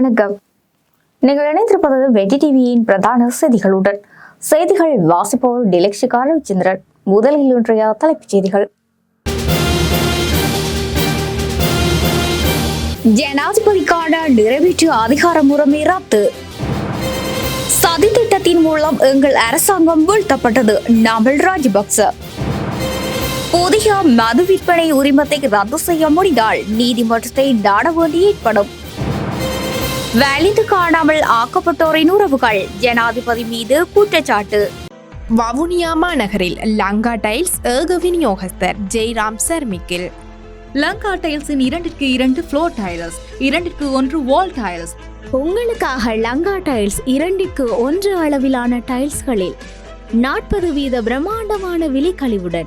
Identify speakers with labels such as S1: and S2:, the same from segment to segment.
S1: வணக்கம். நீங்கள் இணைந்திருப்பது வெற்றி டிவியின் பிரதான செய்திகளுடன். செய்திகள் வாசிப்பவர் டிலக்ஷிகா ரவிச்சந்திரன் முதலில் இன்றைய தலைப்புச் செய்திகள். ஜனாதிபதிக்கான நிறைவேற்று அதிகாரம் முறைமை ரத்து. சதி திட்டத்தின் மூலம் எங்கள் அரசாங்கம் வீழ்த்தப்பட்டது. நாமல் ராஜபக்ச. புதிய மது விற்பனை உரிமத்தை ரத்து செய்ய முடிந்தால் நீதிமன்றத்தை நாட வேண்டி ஏற்படும். வலிந்து காணாமல் ஆக்கப்பட்டோரின் உறவுகள். ஜனாதிபதி மீது குற்றச்சாட்டு.
S2: வவுனியா மாநகரில் லங்கா டைல்ஸ் ஏக விநியோகஸ்தர் ஜெய்ராம் சர்மிக்கில்.
S3: லங்கா டைல்ஸின் இரண்டிற்கு இரண்டு ஃப்ளோர் டைல்ஸ் இரண்டிற்கு ஒன்று வால் டைல்ஸ்.
S4: உங்களுக்காக லங்கா டைல்ஸ் இரண்டிற்கு ஒன்று அளவிலான டைல்ஸ்களில் நாற்பது வீத பிரம்மாண்டமான விலைக்கழிவுடன்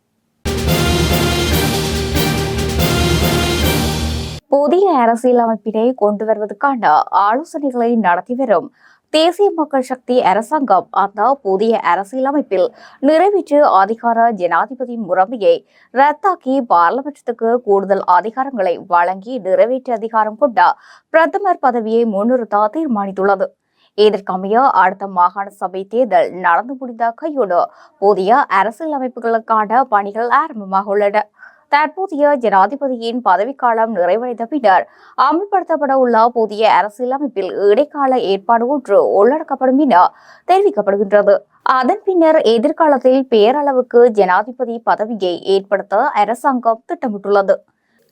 S1: புதிய அரசியலமைப்பினை கொண்டு வருவதற்கான ஆலோசனைகளை நடத்தி வரும் தேசிய மக்கள் சக்தி அரசாங்கம் அந்த புதிய அரசியலமைப்பில் நிறைவேற்று அதிகார ஜனாதிபதி முறைமையை ரத்தாக்கி பார்லமெண்டத்துக்கு கூடுதல் அதிகாரங்களை வழங்கி நிறைவேற்று அதிகாரம் கொண்ட பிரதமர் பதவியை முன்னிறுத்த தீர்மானித்துள்ளது. இதற்கமைய அடுத்த மாகாண சபை தேர்தல் நடந்து முடிந்த கையோடு புதிய அரசியலமைப்புகளுக்கான பணிகள் ஆரம்பமாக உள்ளன. தற்போதைய ஜனாதிபதியின் பதவிக்காலம் நிறைவடைந்த பின்னர் அமல்படுத்தப்பட உள்ள புதிய அரசியலமைப்பில் இடைக்கால ஏற்பாடு ஒன்று உள்ளடக்கப்படும் என தெரிவிக்கப்படுகின்றது. அதன் பின்னர் எதிர்காலத்தில் பேரளவுக்கு ஜனாதிபதி பதவியை ஏற்படுத்த அரசாங்கம் திட்டமிட்டுள்ளது.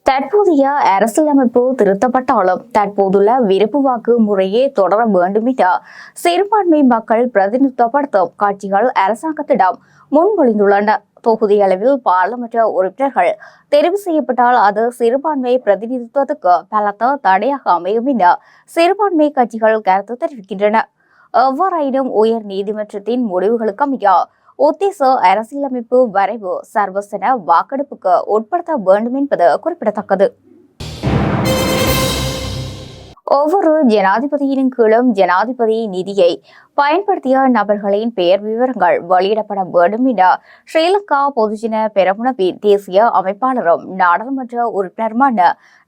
S1: தற்போதைய அரசியலமைப்பு திருத்தப்பட்டாலும் தற்போதுள்ள விருப்பு வாக்கு முறையே தொடர வேண்டும் என சிறுபான்மை மக்கள் பிரதிநிதித்துவப்படுத்தும் கட்சிகள் அரசாங்கத்திடம் முன்மொழிந்துள்ளன. தொகுதி அளவில் பாராளுமன்ற உறுப்பினர்கள் தெரிவு செய்யப்பட்டால் அது சிறுபான்மை பிரதிநிதித்துவத்துக்கு பலத்த தடையாக அமையும் என சிறுபான்மை கட்சிகள் கருத்து தெரிவிக்கின்றன. எவ்வாறாயினும் உயர் நீதிமன்றத்தின் முடிவுகளுக்கு அமைய உத்தேச அரசியலமைப்பு வரைவு சர்வசன வாக்கெடுப்புக்கு உட்படுத்த வேண்டும் என்பது குறிப்பிடத்தக்கது. ஒவ்வொரு ஜனாதிபதியின் கீழும் ஜனாதிபதி நிதியை பயன்படுத்திய நபர்களின் பெயர் விவரங்கள் வெளியிடப்பட வேண்டும் என ஸ்ரீலங்கா பொதுஜன பெரமுனவின் தேசிய அமைப்பாளரும் நாடாளுமன்ற உறுப்பினருமான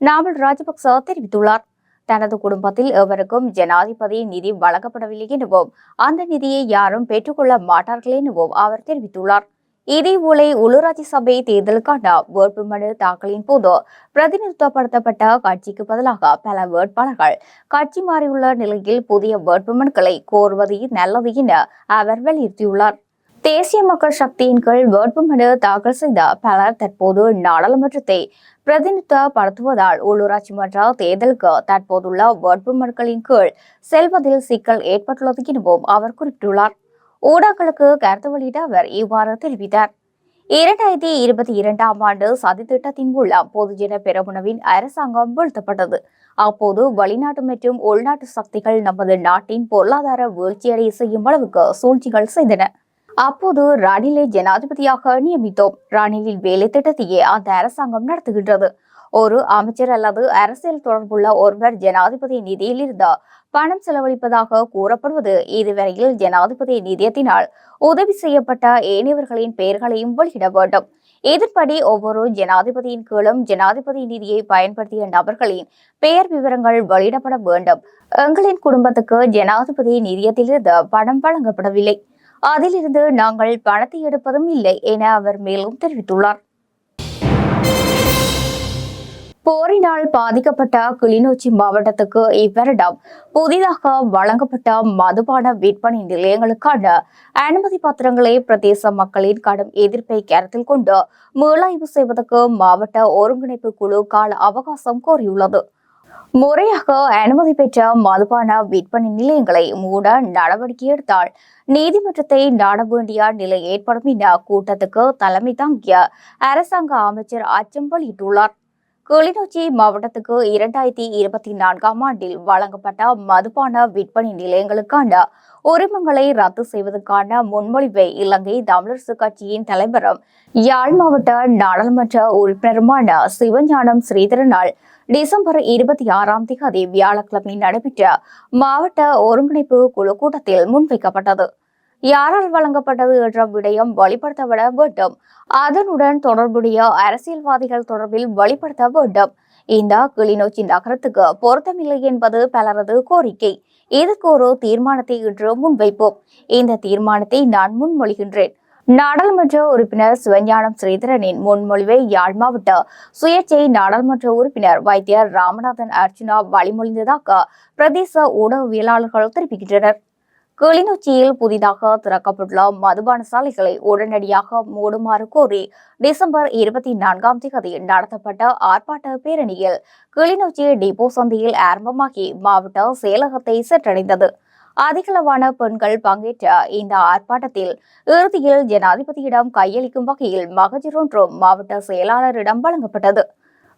S1: நாமல் ராஜபக்ச தெரிவித்துள்ளார். தனது குடும்பத்தில் எவருக்கும் ஜனாதிபதி நிதி வழங்கப்படவில்லை எனவும் அந்த நிதியை யாரும் பெற்றுக்கொள்ள மாட்டார்கள் எனவும் அவர் தெரிவித்துள்ளார். இதேபோல உள்ளூராட்சி சபை தேர்தலுக்கான வேட்புமனு தாக்கலின் போது பிரதிநிதித்துவப்படுத்தப்பட்ட கட்சிக்கு பதிலாக பல வேட்பாளர்கள் கட்சி மாறியுள்ள நிலையில் புதிய வேட்புமனுக்களை கோருவது நல்லது என அவர் வலியுறுத்தியுள்ளார். தேசிய மக்கள் சக்தியின் கீழ் வேட்புமனு தாக்கல் செய்த பலர் தற்போது நாடாளுமன்றத்தை பிரதிநிதித்துவப்படுத்துவதால் உள்ளூராட்சி மன்ற தேர்தலுக்கு தற்போதுள்ள வேட்புமனுக்களின் கீழ் செல்வதில் சிக்கல் ஏற்பட்டுள்ளது எனவும் அவர் குறிப்பிட்டுள்ளார். ஊடகங்களுக்கு கருத்து வெளியிட அவர் இவ்வாறு தெரிவித்தார். இரண்டாயிரத்தி இருபத்தி இரண்டாம் ஆண்டு சதி திட்டத்தின் மூலம் பொதுஜன பெரமுனவின் அரசாங்கம் வீழ்த்தப்பட்டது. அப்போது வெளிநாட்டு மற்றும் உள்நாட்டு சக்திகள் நமது நாட்டின் பொருளாதார வீழ்ச்சியடைய செய்யும் அளவுக்கு சூழ்ச்சிகள் செய்தன. அப்போது ரணிலை ஜனாதிபதியாக நியமித்தோம். ரணிலின் வேலை திட்டத்தையே அந்த அரசாங்கம் நடத்துகின்றது. ஒரு அமைச்சர் அல்லது அரசியல் தொடர்புள்ள ஒருவர் ஜனாதிபதி நிதியிலிருந்து பணம் செலவழிப்பதாக கூறப்படுவது இதுவரையில் ஜனாதிபதி நிதியத்தினால் உதவி செய்யப்பட்ட ஏனையவர்களின் பெயர்களையும் வெளியிட வேண்டும். இதன்படி ஒவ்வொரு ஜனாதிபதியின் கீழும் ஜனாதிபதி நிதியை பயன்படுத்திய நபர்களின் பெயர் விவரங்கள் வெளியிடப்பட வேண்டும். எங்களின் குடும்பத்துக்கு ஜனாதிபதி நிதியத்திலிருந்து பணம் வழங்கப்படவில்லை. அதிலிருந்து நாங்கள் பணத்தை எடுப்பதும் இல்லை என அவர் மேலும் தெரிவித்துள்ளார். போரினால் பாதிக்கப்பட்ட கிளிநொச்சி மாவட்டத்துக்கு இவ்வருடம் புதிதாக வழங்கப்பட்ட மதுபான விற்பனை நிலையங்களுக்கான அனுமதி பத்திரங்களை பிரதேச மக்களின் கடும் எதிர்ப்பை கருத்தில் கொண்டு மீளாய்வு செய்வதற்கு மாவட்ட ஒருங்கிணைப்பு குழு கால அவகாசம் கோரியுள்ளது. முறையாக அனுமதி பெற்ற மதுபான விற்பனை நிலையங்களை மூட நடவடிக்கை எடுத்தால் நீதிமன்றத்தை நாட வேண்டிய நிலை ஏற்படும் என கூட்டத்துக்கு தலைமை தாங்கிய அரசாங்க அமைச்சர் அச்சம் வெளியிட்டுள்ளார். கிளிநொச்சி மாவட்டத்துக்கு இரண்டாயிரத்தி இருபத்தி நான்காம் ஆண்டில் வழங்கப்பட்ட மதுபான விற்பனை நிலையங்களுக்கான உரிமங்களை ரத்து செய்வதற்கான முன்மொழிவை இலங்கை தமிழரசு கட்சியின் தலைவரும் யாழ் மாவட்ட நாடாளுமன்ற உறுப்பினருமான சிவஞானம் ஸ்ரீதரனால் டிசம்பர் இருபத்தி ஆறாம் தேதி வியாழக்கிழமை நடைபெற்ற மாவட்ட ஒருங்கிணைப்பு குழு கூட்டத்தில் முன்வைக்கப்பட்டது. யாரால் வழங்கப்பட்டது என்ற விடயம் வெளிப்படுத்தப்பட வேண்டும். அதனுடன் தொடர்புடைய அரசியல்வாதிகள் தொடர்பில் வெளிப்படுத்த வேண்டும். இந்த கிளிநொச்சி நகரத்துக்கு பொருத்தமில்லை என்பது பலரது கோரிக்கை. இதற்கு ஒரு தீர்மானத்தை இன்று முன்வைப்போம். இந்த தீர்மானத்தை நான் முன்மொழிகின்றேன். நாடாளுமன்ற உறுப்பினர் சிவஞானம் ஸ்ரீதரனின் முன்மொழிவை யாழ் மாவட்ட சுயேட்சை நாடாளுமன்ற உறுப்பினர் வைத்தியர் ராமநாதன் அர்ஜுனா வழிமொழிந்ததாக பிரதேச ஊடகவியலாளர்கள் தெரிவிக்கின்றனர். கிளிநொச்சியில் புதிதாக திறக்கப்பட்டுள்ள மதுபான சாலைகளை உடனடியாக மூடுமாறு கோரி டிசம்பர் இருபத்தி நான்காம் தேதி நடத்தப்பட்ட ஆர்ப்பாட்ட பேரணியில் கிளிநொச்சி டிபோ சந்தையில் ஆரம்பமாகி மாவட்ட செயலகத்தை சென்றடைந்தது. அதிகளவான பெண்கள் பங்கேற்ற இந்த ஆர்ப்பாட்டத்தில் இறுதியில் ஜனாதிபதியிடம் கையளிக்கும் வகையில் மகஜர் ஒன்றும் மாவட்ட செயலாளரிடம் வழங்கப்பட்டது.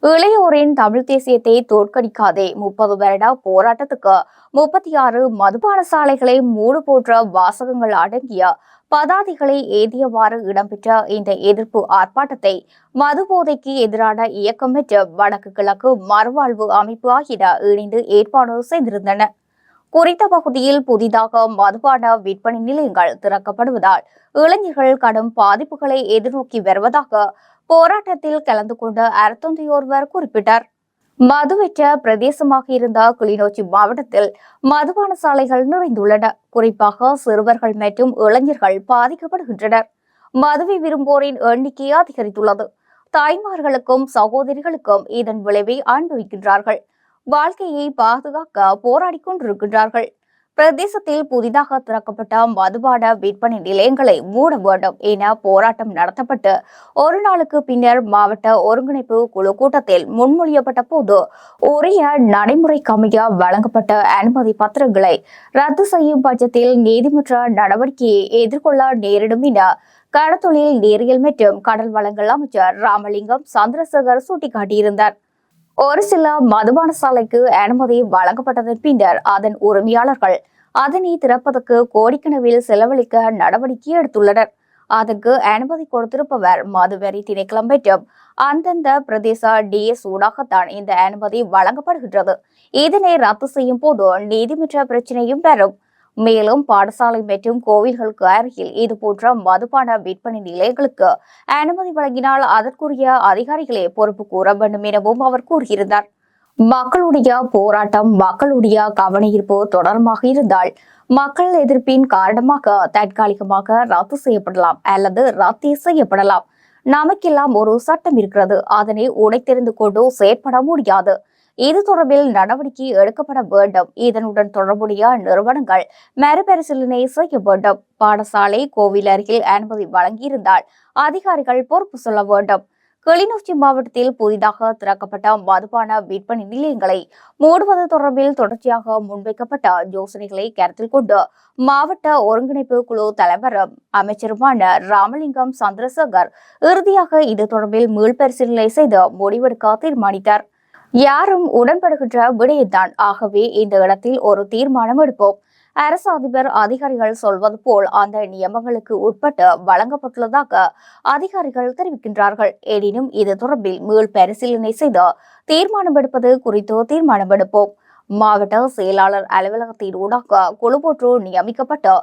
S1: இளையோரின் தமிழ் தேசியத்தை தோற்கடிக்காதே முப்பது வருட போராட்டத்துக்கு. முப்பத்தி ஆறு மதுபான சாலைகளை மூடு போன்ற வாசகங்கள் அடங்கிய பதாதிகளை ஏதியவாறு இடம்பெற்ற இந்த எதிர்ப்பு ஆர்ப்பாட்டத்தை மதுபோதைக்கு எதிரான இயக்கம் பெற்ற வடக்கு கிழக்கு மறுவாழ்வு அமைப்பு ஆகிய இணைந்து ஏற்பாடு செய்திருந்தன. குறித்த பகுதியில் புதிதாக மதுபான விற்பனை நிலையங்கள் திறக்கப்படுவதால் இளைஞர்கள் கடும் பாதிப்புகளை எதிர்நோக்கி வருவதாக போராட்டத்தில் கலந்து கொண்ட அர்த்தந்தையோர்வர் குறிப்பிட்டார். மதுவற்ற பிரதேசமாக இருந்த கிளிநொச்சி மாவட்டத்தில் மதுபான சாலைகள் நிறைந்துள்ளன. குறிப்பாக சிறுவர்கள் மற்றும் இளைஞர்கள் பாதிக்கப்படுகின்றனர். மதுவை விரும்புவோரின் எண்ணிக்கை அதிகரித்துள்ளது. தாய்மார்களுக்கும் சகோதரிகளுக்கும் இதன் விளைவை அனுபவிக்கின்றார்கள். வாழ்க்கையை பாதுகாக்க போராடி கொண்டிருக்கின்றார்கள். பிரதேசத்தில் புதிதாக திறக்கப்பட்ட மதுபான விற்பனை நிலையங்களை மூட வேண்டும் என போராட்டம் நடத்தப்பட்டு ஒரு நாளுக்கு பின்னர் மாவட்ட ஒருங்கிணைப்பு குழு கூட்டத்தில் முன்மொழியப்பட்ட போது உரிய நடைமுறைக்கமைய வழங்கப்பட்ட அனுமதி பத்திரங்களை ரத்து செய்யும் பட்சத்தில் நீதிமன்ற நடவடிக்கையை எதிர்கொள்ள நேரிடும் என கடத்தொழில் நேரியல் மற்றும் கடல் வளங்கள் அமைச்சர் ராமலிங்கம் சந்திரசேகர் சுட்டிக்காட்டியிருந்தார். ஒரு சில மதுபான சாலைக்கு அனுமதி வழங்கப்பட்டதன் பின்னர் அதன் உரிமையாளர்கள் அதனை திறப்பதற்கு கோடிக்கணவில் செலவழிக்க நடவடிக்கை எடுத்துள்ளனர். அதற்கு அனுமதி கொடுத்திருப்பவர் மதுவரி திணைக்களம் மற்றும் அந்தந்த பிரதேச டிஎஸ் ஊடாகத்தான் இந்த அனுமதி வழங்கப்படுகின்றது. இதனை ரத்து செய்யும் போது நீதிமன்ற பிரச்சனையும் வரும் மேலும் பாடசாலை மற்றும் கோவில்களுக்கு அருகில் இதுபோன்ற மதுபான விற்பனை நிலையங்களுக்கு அனுமதி வழங்கினால் அதற்குரிய அதிகாரிகளே பொறுப்பு கூற வேண்டும் எனவும் அவர் கூறியிருந்தார். மக்களுடைய போராட்டம் மக்களுடைய கவனஈர்ப்பு தொடர்பாக இருந்தால் மக்கள் எதிர்ப்பின் காரணமாக தற்காலிகமாக ரத்து செய்யப்படலாம் அல்லது ரத்து செய்யப்படலாம். நமக்கெல்லாம் ஒரு சட்டம் இருக்கிறது. அதனை உடைத்தெறிந்து கொண்டு செயற்பட முடியாது. இது தொடர்பில் நடவடிக்கை எடுக்கப்பட வேண்டும். இதனுடன் தொடர்புடைய நிறுவனங்கள் மறுபரிசீலனை செய்ய வேண்டும். பாடசாலை கோவில் அருகில் அனுமதி வழங்கியிருந்தால் அதிகாரிகள் பொறுப்பு சொல்ல வேண்டும். கிளிநொச்சி மாவட்டத்தில் புதிதாக திறக்கப்பட்ட மதுபான விற்பனை நிலையங்களை மூடுவது தொடர்பில் தொடர்ச்சியாக முன்வைக்கப்பட்ட யோசனைகளை கருத்தில் கொண்டு மாவட்ட ஒருங்கிணைப்பு குழு தலைவரும் அமைச்சருமான ராமலிங்கம் சந்திரசேகர் இறுதியாக இது தொடர்பில் மீள்பரிசீலனை செய்து முடிவெடுக்க தீர்மானித்தார். யாரும் உடன்படுகின்ற விடயம்தான். ஆகவே இந்த இடத்தில் ஒரு தீர்மானம் எடுப்போம். அரசு அதிபர் அதிகாரிகள் சொல்வது போல் அந்த நியமங்களுக்கு உட்பட்டு வழங்கப்பட்டுள்ளதாக அதிகாரிகள் தெரிவிக்கின்றார்கள். எனினும் இது தொடர்பில் மீள் பரிசீலனை செய்து தீர்மானம் எடுப்பது குறித்து தீர்மானம் எடுப்போம். மாவட்ட செயலாளர் அலுவலகத்தின் ஊடாக குழு போன்று நியமிக்கப்பட்டு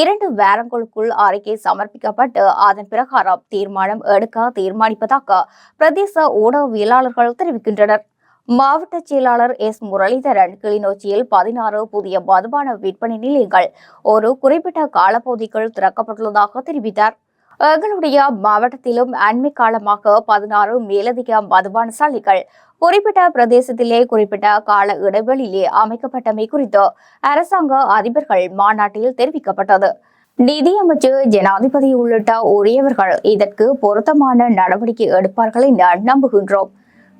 S1: இரண்டு வாரங்களுக்குள் அறிக்கை சமர்ப்பிக்கப்பட்டு அதன் பிரகாரம் தீர்மானம் எடுக்க தீர்மானிப்பதாக பிரதேச ஊடகவியலாளர்கள் தெரிவிக்கின்றனர். மாவட்ட செயலாளர் எஸ் முரளிதரன் கிளிநொச்சியில் பதினாறு புதிய மதுபான விற்பனை நிலையங்கள் ஒரு குறிப்பிட்ட காலப்பகுதிக்குள் திறக்கப்பட்டுள்ளதாக தெரிவித்தார். எங்களுடைய மாவட்டத்திலும் அண்மை காலமாக பதினாறு மேலதிக மதுபான சாலைகள் குறிப்பிட்ட பிரதேசத்திலே குறிப்பிட்ட கால இடைவெளியிலே அமைக்கப்பட்டமை குறித்து அரசாங்க அதிபர்கள் மாநாட்டில் தெரிவிக்கப்பட்டது. நிதியமைச்சர் ஜனாதிபதி உள்ளிட்ட உரியவர்கள் இதற்கு பொருத்தமான நடவடிக்கை எடுப்பார்கள் என நம்புகின்றோம்.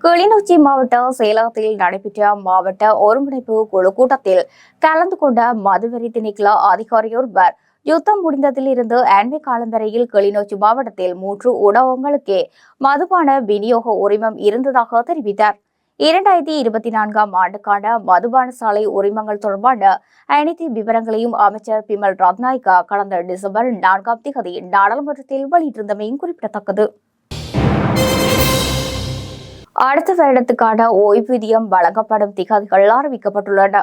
S1: கிளிநொச்சி மாவட்ட செயலகத்தில் நடைபெற்ற மாவட்ட ஒருங்கிணைப்பு குழு கூட்டத்தில் கலந்து கொண்ட மதுவரி திணைக்கள அதிகாரியொருவர் யுத்தம் முடிந்ததிலிருந்து அண்மை காலம் வரையில் கிளிநொச்சி மாவட்டத்தில் மூன்று உணவகங்களுக்கே மதுபான விநியோக உரிமம் இருந்ததாக தெரிவித்தார். இரண்டாயிரத்தி இருபத்தி நான்காம் ஆண்டுக்கான மதுபான சாலை உரிமங்கள் தொடர்பான அனைத்து விவரங்களையும் அமைச்சர் பிமல் ரத்நாயக்கா கடந்த டிசம்பர் நான்காம் தேதி நாடாளுமன்றத்தில் வெளியிட்டிருந்தமையும் குறிப்பிடத்தக்கது. அடுத்த வருடத்துக்கான ஓய்வூதியம் வழங்கப்படும் திகதிகள் அறிவிக்கப்பட்டுள்ளன.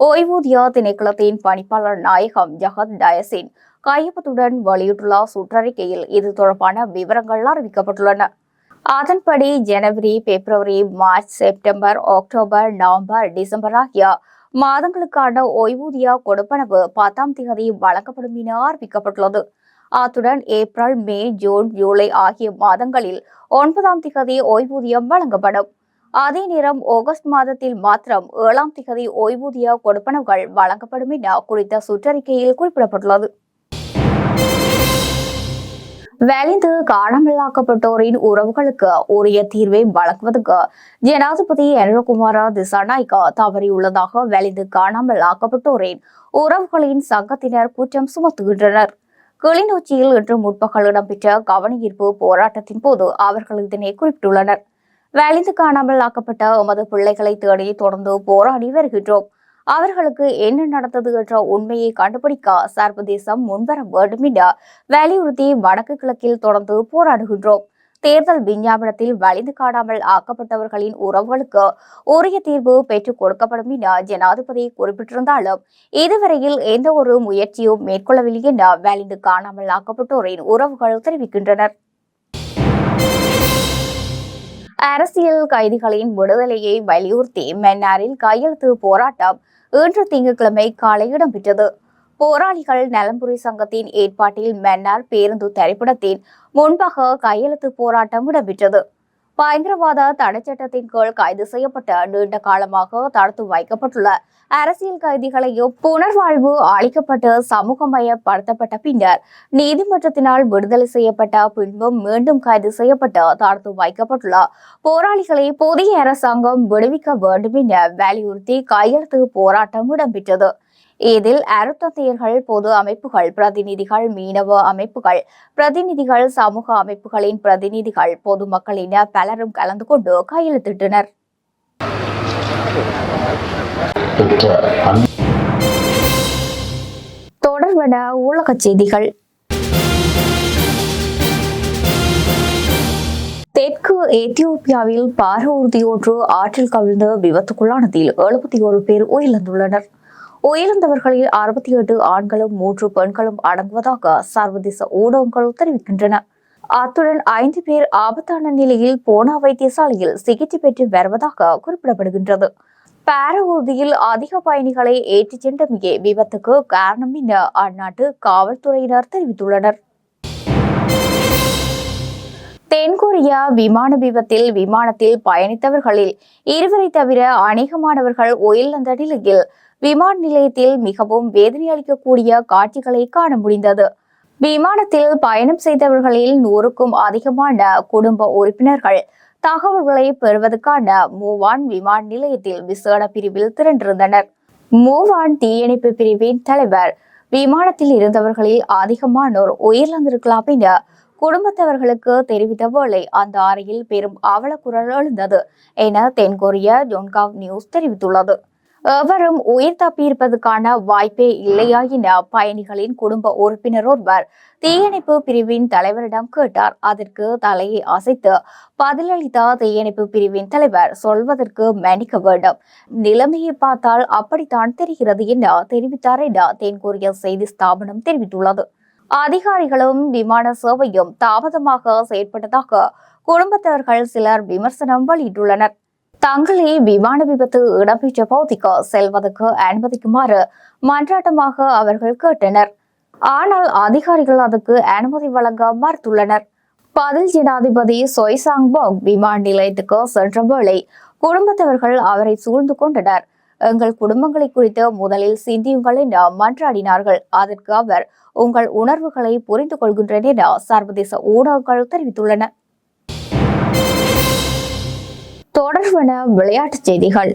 S1: ஓய்வூதிய திணைக்களத்தின் பணிப்பாளர் நாயகம் ஜகத் டயசின் கையொப்பத்துடன் வெளியிட்டுள்ள சுற்றறிக்கையில் இது தொடர்பான விவரங்கள் அறிவிக்கப்பட்டுள்ளன. அதன்படி ஜனவரி பிப்ரவரி மார்ச் செப்டம்பர் அக்டோபர் நவம்பர் டிசம்பர் ஆகிய மாதங்களுக்கான ஓய்வூதிய கொடுப்பனவு பத்தாம் தேதி வழங்கப்படும் என அறிவிக்கப்பட்டுள்ளது. அத்துடன் ஏப்ரல் மே ஜூன் ஜூலை ஆகிய மாதங்களில் ஒன்பதாம் திகதி ஓய்வூதியம் வழங்கப்படும். அதே நேரம் ஆகஸ்ட் மாதத்தில் மாத்திரம் ஏழாம் திகதி ஓய்வூதிய கொடுப்பனவுகள் வழங்கப்படும் என குறித்த சுற்றறிக்கையில் குறிப்பிடப்பட்டுள்ளது. வலிந்து காணாமலாக்கப்பட்டோரின் உறவுகளுக்கு உரிய தீர்வை வழங்குவதற்கு ஜனாதிபதி அனுரகுமார திசாநாய்கா தவறியுள்ளதாக வலிந்து காணாமல் ஆக்கப்பட்டோரின் உறவுகளின் சங்கத்தினர் குற்றம் சுமத்துகின்றனர். கிளிநொச்சியில் இன்று முற்பகல் இடம்பெற்ற கவனஈர்ப்பு போராட்டத்தின் போது அவர்கள் இதனை குறிப்பிட்டுள்ளனர். வேலைந்து காணாமல் ஆக்கப்பட்ட எமது பிள்ளைகளை தேடி தொடர்ந்து போராடி வருகின்றோம். அவர்களுக்கு என்ன நடந்தது என்ற உண்மையை கண்டுபிடிக்க சர்வதேசம் முன்வர வேண்டும் என வலியுறுத்தி வடக்கு கிழக்கில் தொடர்ந்து போராடுகின்றோம். தேர்தல் விஞ்ஞாபனத்தில் வலிந்து காணாமல் ஆக்கப்பட்டவர்களின் உறவுகளுக்கு உரிய தீர்வு பெற்றுக் கொடுக்கப்படும் என ஜனாதிபதி குறிப்பிட்டிருந்தாலும் இதுவரையில் எந்த ஒரு முயற்சியும் மேற்கொள்ளவில்லை என வலிந்து காணாமல் ஆக்கப்பட்டோரின் உறவுகள் தெரிவிக்கின்றனர். அரசியல் கைதிகளின் விடுதலையை வலியுறுத்தி மன்னாரில் கையெழுத்து போராட்டம் இன்று திங்கட்கிழமை காலை இடம்பெற்றது. போராளிகள் நலம்புரி சங்கத்தின் ஏற்பாட்டில் மன்னார் பேருந்து திரைப்படத்தின் முன்பாக கையெழுத்து போராட்டம் இடம்பெற்றது. பயங்கரவாத தடைச்சட்டத்தின் கீழ் கைது செய்யப்பட்ட நீண்ட காலமாக தடுத்து வைக்கப்பட்டுள்ள அரசியல் கைதிகளையும் புனர்வாழ்வு அளிக்கப்பட்டு சமூகமயப்படுத்தப்பட்ட பின்னர் நீதிமன்றத்தினால் விடுதலை செய்யப்பட்ட பின்பும் மீண்டும் கைது செய்யப்பட்டு தடுத்து வைக்கப்பட்டுள்ள போராளிகளை புதிய அரசாங்கம் விடுவிக்க வேண்டும் என வலியுறுத்தி கையெழுத்து போராட்டம் இடம்பெற்றது. இதில் அருத்தந்தையர்கள் பொது அமைப்புகள் பிரதிநிதிகள் மீனவ அமைப்புகள் பிரதிநிதிகள் சமூக அமைப்புகளின் பிரதிநிதிகள் பொதுமக்கள் என பலரும் கலந்து கொண்டு கையெழுத்திட்டனர்.
S5: தொடர்பட அன்
S1: செய்திகள். தெற்கு எத்தியோப்பியாவில் பாரூர்தி ஆற்றில் கவிழ்ந்து விபத்துக்குள்ளானதில் எழுபத்தி ஒரு பேர் உயிரிழந்துள்ளனர். உயிரிழந்தவர்களில் அறுபத்தி எட்டு ஆண்களும் மூன்று பெண்களும் அடங்குவதாக சர்வதேச ஊடகங்கள் தெரிவிக்கின்றன. அத்துடன் ஐந்து பேர் ஆபத்தான நிலையில் போனா வைத்தியசாலையில் சிகிச்சை பெற்று வருவதாக குறிப்பிடப்படுகின்றது. பாரவூர்தியில் அதிக பயணிகளை ஏற்றிச் சென்றமையே விபத்துக்கு காரணம் என அந்நாட்டு காவல்துறையினர் தெரிவித்துள்ளனர். தென்கொரியா விமான விபத்தில் விமானத்தில் பயணித்தவர்களில் இருவரை தவிர அநேகமானவர்கள் உயிரிழந்த நிலையில் விமான நிலையத்தில் மிகவும் வேதனை அளிக்கக்கூடிய காட்சிகளை காண முடிந்தது. விமானத்தில் பயணம் செய்தவர்களில் நூறுக்கும் அதிகமான குடும்ப உறுப்பினர்கள் தகவல்களை பெறுவதற்கான மூவான் விமான நிலையத்தில் விசேட பிரிவில் திரண்டிருந்தனர். மூவான் தீயணைப்பு பிரிவின் தலைவர் விமானத்தில் இருந்தவர்களில் அதிகமானோர் உயிரிழந்திருக்கலாம் என குடும்பத்தவர்களுக்கு தெரிவித்த வேளை அந்த அறையில் பெரும் அவலக்குரல் எழுந்தது என தென்கொரிய ஜோன்காவ் நியூஸ் தெரிவித்துள்ளது. எவரும் உயிர் தப்பியிருப்பதற்கான வாய்ப்பே இல்லையா என பயணிகளின் குடும்ப உறுப்பினர் ஒருவர் தீயணைப்பு பிரிவின் தலைவரிடம் கேட்டார். அதற்கு தலையை அசைத்து பதிலளித்த தீயணைப்பு பிரிவின் தலைவர் சொல்வதற்கு மன்னிக்க வேண்டும். நிலைமையை பார்த்தால் அப்படித்தான் தெரிகிறது என தெரிவித்தார் என தென்கொரிய செய்தி ஸ்தாபனம் தெரிவித்துள்ளது. அதிகாரிகளும் விமான சேவையும் தாமதமாக செயற்பட்டதாக குடும்பத்தவர்கள் சிலர் விமர்சனம் வெளியிட்டுள்ளனர். தங்களை விமான விபத்து இடம்பெற்ற பகுதிக்கு செல்வதற்கு அனுமதிக்குமாறு மன்றாட்டமாக அவர்கள் கேட்டனர். ஆனால் அதிகாரிகள் அதுக்கு அனுமதி வழங்க மறுத்துள்ளனர். பதில் ஜனாதிபதி சொய்சாங்பாங் விமான நிலையத்துக்கு சென்ற வேளை குடும்பத்தவர்கள் அவரை சூழ்ந்து கொண்டனர். எங்கள் குடும்பங்களை குறித்து முதலில் சிந்தியுங்கள் என மன்றாடினார்கள். அதற்கு அவர் உங்கள் உணர்வுகளை புரிந்து கொள்கின்றேன் என சர்வதேச ஊடகங்கள் தெரிவித்துள்ளன. தொடர்பான விளையாட்டுச் செய்திகள்.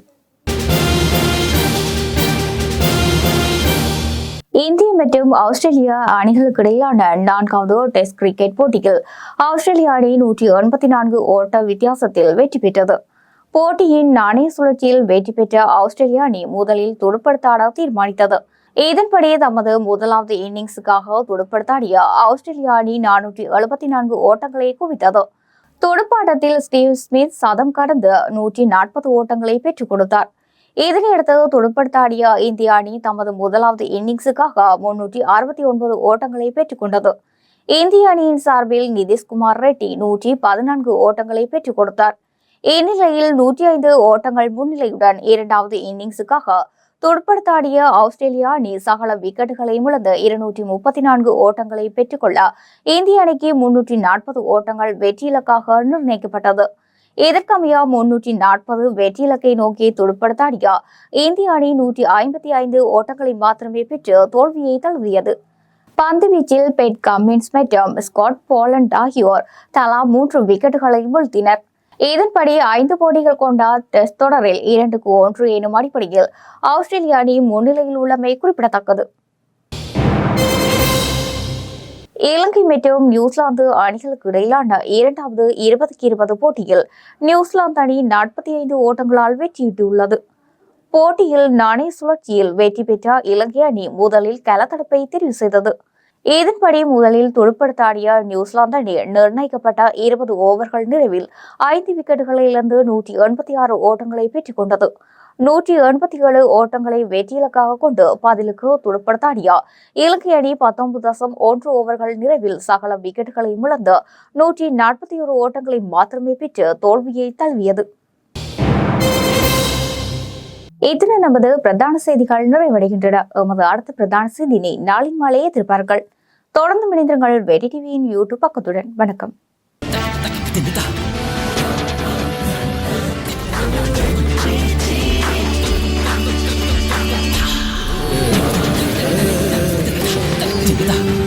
S1: இந்திய மற்றும் ஆஸ்திரேலியா அணிகளுக்கு இடையிலான நான்காவது டெஸ்ட் கிரிக்கெட் போட்டியில் ஆஸ்திரேலிய அணி நூற்றி எண்பத்தி நான்கு ஓட்ட வித்தியாசத்தில் வெற்றி பெற்றது. போட்டியின் நாணய சுழற்சியில் வெற்றி பெற்ற ஆஸ்திரேலிய அணி முதலில் துடுப்படுத்தாட தீர்மானித்தது. இதன்படி தமது முதலாவது இன்னிங்ஸுக்காக துடுப்படுத்தாடிய ஆஸ்திரேலிய அணி நானூற்றி எழுபத்தி நான்கு ஓட்டங்களை குவித்தது. துடுப்பாட்டத்தில் ஸ்டீவ் ஸ்மித் சதம் கடந்து நூற்றி நாற்பது ஓட்டங்களை பெற்றுக் கொடுத்தார். இதனையடுத்து துடுப்படுத்தாடிய இந்திய அணி தமது முதலாவது இன்னிங்ஸுக்காக முன்னூற்றி அறுபத்தி ஒன்பது ஓட்டங்களை பெற்றுக் கொண்டது. இந்திய அணியின் சார்பில் நிதிஷ்குமார் ரெட்டி நூற்றி பதினான்கு ஓட்டங்களை பெற்றுக் கொடுத்தார். இந்நிலையில் நூற்றி ஐந்து ஓட்டங்கள் முன்னிலையுடன் இரண்டாவது இன்னிங்ஸுக்காக துடுப்படுத்தாடிய ஆஸ்திரேலியா அணி சகல விக்கெட்டுகளை இழந்து இருநூற்றி முப்பத்தி நான்கு ஓட்டங்களை பெற்றுக்கொள்ள இந்திய அணிக்கு முன்னூற்றி நாற்பது ஓட்டங்கள் வெற்றி இலக்காக நிர்ணயிக்கப்பட்டது. இதற்கமைய முன்னூற்றி நாற்பது வெற்றி இலக்கை நோக்கி துடுப்படுத்தாடிய இந்திய அணி நூற்றி ஐம்பத்தி ஐந்து ஓட்டங்களை மாத்திரமே பெற்று தோல்வியை தழுவியது. பந்து வீச்சில் பெட் கம்மின்ஸ் மற்றும் ஸ்காட் போலண்ட் ஆகியோர் தலா மூன்று விக்கெட்டுகளை வீழ்த்தினர். இதன்படி ஐந்து போட்டிகள் கொண்ட டெஸ்ட் தொடரில் இரண்டுக்கு ஒன்று எனும் அடிப்படையில் ஆஸ்திரேலிய அணி முன்னிலையில் உள்ளமை குறிப்பிடத்தக்கது. இலங்கை மற்றும் நியூசிலாந்து அணிகளுக்கு இடையிலான இரண்டாவது இருபதுக்கு இருபது போட்டியில் நியூசிலாந்து அணி நாற்பத்தி ஐந்து ஓட்டங்களால் வெற்றியிட்டுள்ளது. போட்டியில் நாணய சுழற்சியில் வெற்றி பெற்ற இலங்கை அணி முதலில் களத்தடுப்பை தெரிவு செய்தது. இதன்படி முதலில் துடுப்படுத்தாடிய நியூசிலாந்து அணி நிர்ணயிக்கப்பட்ட இருபது ஓவர்கள் நிறைவில் ஐந்து விக்கெட்டுகளை இழந்து நூற்றி எண்பத்தி ஆறு ஓட்டங்களை பெற்றுக் கொண்டது. நூற்றி எண்பத்தி ஏழு ஓட்டங்களை வெற்றியிலக்காக கொண்டு பதிலுக்கு துடுப்படுத்தாடிய இலங்கை அணி பத்தொன்பது தசம் ஒன்று ஓவர்கள் நிறைவில் சகல விக்கெட்டுகளை இழந்து நூற்றி நாற்பத்தி ஒரு ஓட்டங்களை மாத்திரமே பெற்று தோல்வியை தழுவியது. இத்துடன் நமது பிரதான செய்திகள் நிறைவடைகின்றன. எமது அடுத்த பிரதான செய்தியினை நாளை மாலையே எதிர்ப்பார்கள் தொடர்ந்து இணைந்திருங்கள் வெடி டிவியின் யூடியூப் பக்கத்துடன். வணக்கம்.
S6: Yeah.